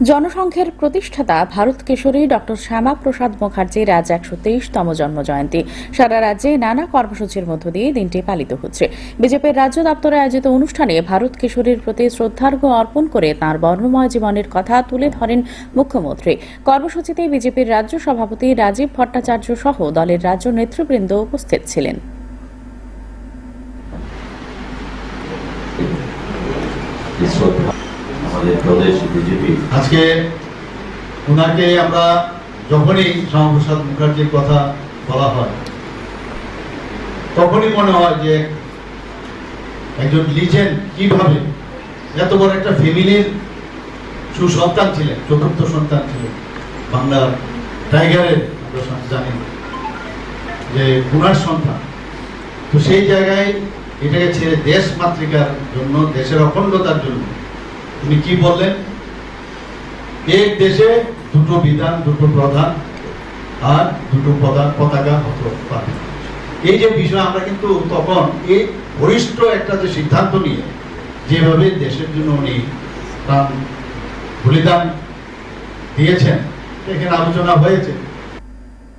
জনসংঘের প্রতিষ্ঠাতা ভারত কেশরী ডক্টর শ্যামা প্রসাদ মুখার্জির আজ একশো তেইশতম জন্মজয়ন্তী। সারা রাজ্যে নানা কর্মসূচির মধ্য দিয়ে দিনটি পালিত হচ্ছে। বিজেপির রাজ্য দপ্তরে আয়োজিত অনুষ্ঠানে ভারত কেশরীর প্রতি শ্রদ্ধার্ঘ্য অর্পণ করে তাঁর বর্ণময় জীবনের কথা তুলে ধরেন মুখ্যমন্ত্রী। কর্মসূচিতে বিজেপির রাজ্য সভাপতি রাজীব ভট্টাচার্য সহ দলের রাজ্য নেতৃবৃন্দ উপস্থিত ছিলেন। শ্রদ্ধা আমাদের প্রদেশ বিজেপি। আজকে ওনাকে আমরা যখনই শ্যামাপ্রসাদ মুখার্জির কথা বলা হয়, তখনই মনে হয় যে একজন লিজেন্ড কীভাবে এত বড় একটা ফ্যামিলির সুসন্তান ছিলেন, চতুর্থ সন্তান ছিলেন, বাংলার টাইগারের আমরা জানি যে কুনার সন্তান। তো সেই জায়গায় এটাকে ছেড়ে দেশ মাতৃকার জন্য, দেশের অখণ্ডতার জন্য উনি কি বললেন এক দেশে দুটো বিধান, দুটো প্রধান, আর দুটো প্রধান পতাকা হতো পাবে। এই যে বিষয়, আমরা কিন্তু তখন এই বরিষ্ঠ একটা যে সিদ্ধান্ত নিয়ে যেভাবে দেশের জন্য উনি প্রাণ বলিদান দিয়েছেন এখানে আলোচনা হয়েছে